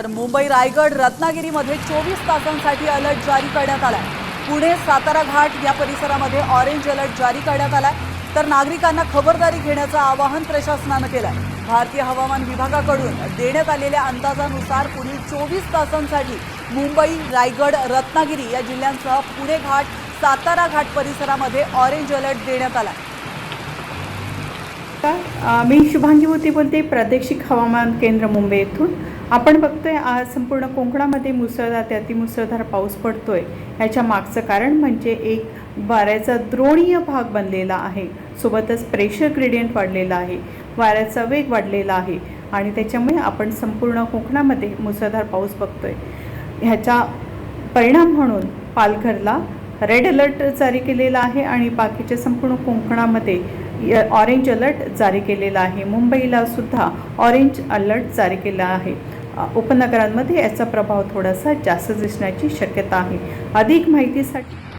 तर मुंबई रायगड रत्नागिरीमध्ये चोवीस तासांसाठी अलर्ट जारी करण्यात आलाय. पुणे सातारा घाट या परिसरामध्ये ऑरेंज अलर्ट जारी करण्यात आलाय. तर नागरिकांना खबरदारी घेण्याचं आवाहन प्रशासनानं केलं आहे भारतीय हवामान विभागाकडून देण्यात आलेल्या अंदाजानुसार पुढील चोवीस तासांसाठी मुंबई रायगड रत्नागिरी या जिल्ह्यांसह पुणे घाट सातारा घाट परिसरामध्ये ऑरेंज अलर्ट देण्यात आला नमस्कार मी शुभांगी होती बोलते प्रादेशिक हवामान केंद्र मुंबई येथून. आपण बघतोय आज संपूर्ण कोकणामध्ये मुसळधार ते अतिमुसळधार पाऊस पडतोय. याच्या मागचं कारण म्हणजे एक वाऱ्याचा द्रोणीय भाग बनलेला आहे. सोबतच प्रेशर ग्रेडियंट वाढलेला आहे. वाऱ्याचा वेग वाढलेला आहे. आणि त्याच्यामुळे आपण संपूर्ण कोकणामध्ये मुसळधार पाऊस बघतोय. ह्याचा परिणाम म्हणून पालघरला रेड अलर्ट जारी केलेला आहे आणि बाकीच्या संपूर्ण कोकणामध्ये य- ऑरेंज अलर्ट जारी केलेला आहे. मुंबईला सुद्धा ऑरेंज अलर्ट जारी केला आहे. उपनगरांमध्ये याचा प्रभाव थोडासा जास्त दिसण्याची शक्यता आहे. अधिक माहितीसाठी